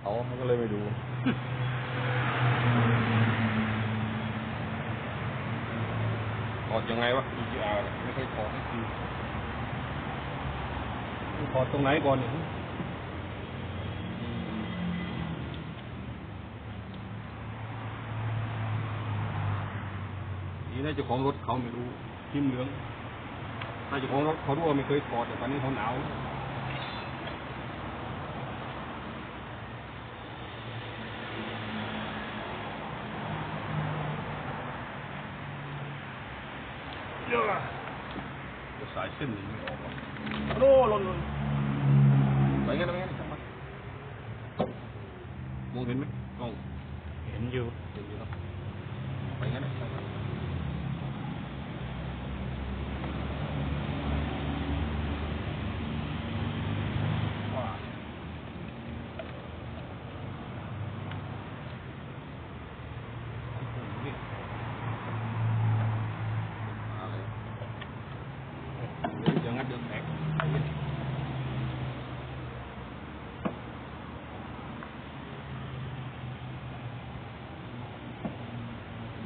เขาเขาก็เลยไม่ดู ถอดยังไงวะ EGR ไม่เคยถอดสักทีถอดตรงไหนก่อนเนี่ยนี่น่าจะของรถเขาไม่รู้ทิมเหลือง ถ้าจ้าของรถเขารู้ว่าไม่เคยถอดแต่ตอนนี้เขาหนาว เยอะอะจะสายเส้นนี้ไม่ออกวะโน่ลนลนไปงั้นไปงั้นจังมันมองเห็นไหมกล้อง เห็นอยู่ เห็นอยู่เนาะไปงั้นนะว้าโอ้โหนี่มาเลย เดี๋ยวงัดเดี๋ยวแตกไปเรื่อย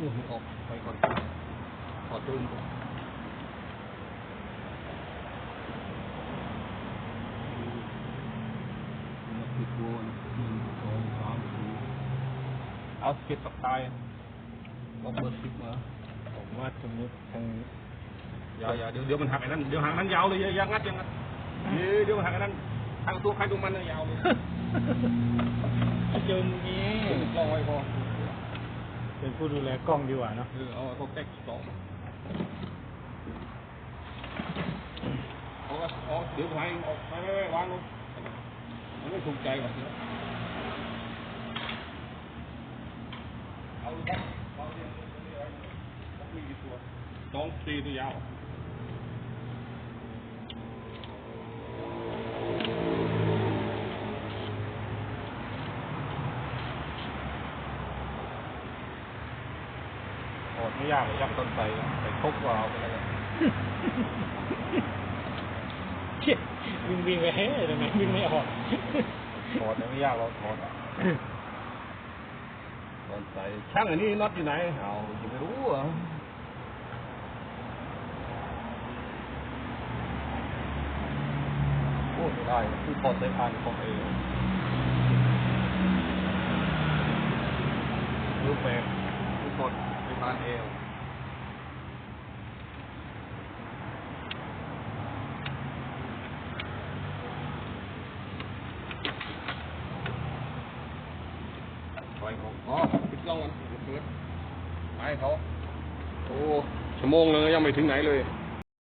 นู่นออกไปก่อนขอตื่นก่อนเอาสเก็ตสักตายเอาเบอร์สิบมาผมว่าตรงนี้ทางอย่าอย่าเดี๋ยวเดี๋ยวมันหักไอ้นั่นเดี๋ยวหักนั้นยาวเลยอย่าอย่างัดอย่างนั้นเดี๋ยวเดี๋ยวมันหักไอ้นั่นทางตัวใครตัวมันเนะยยาวเลยเจอนี้ติดกล้องไว้พอ เป็นผู้ดูแลกล้องดีกว่าเนาะเออเอาพวกแท็กสองเอาก็เอาเดี๋ยวไปออกไปไม่ไม่วางลงมันไม่ถูกใจก่อนเดี๋ยวเอาลูกบอลวางเรียงเรียงเรียงไว้ต้องมีกี่ตัวสองสี่ตัวยาว ดไม่ยากเลยยักต้นไทรใส่ครบวาวไปแล้วกันเชี่ยวิ่งวิ่งไปเฮ้ยทำไมวิ่งไม่ออกถอดไม่ยากเราถอดอะตอนใส่ช่างอันนี้น็อตอยู่ไหนเอาจะไม่รู้เหรอะโอ้ไม่ได้คือถอดสายพานของเองรูปแบบคือถอด สายพานเอวปล่อยเขาอ๋อปิดกล้องมันเปิดไปเขาโอ้ชั่วโมงเลยยังไม่ถึงไหนเลย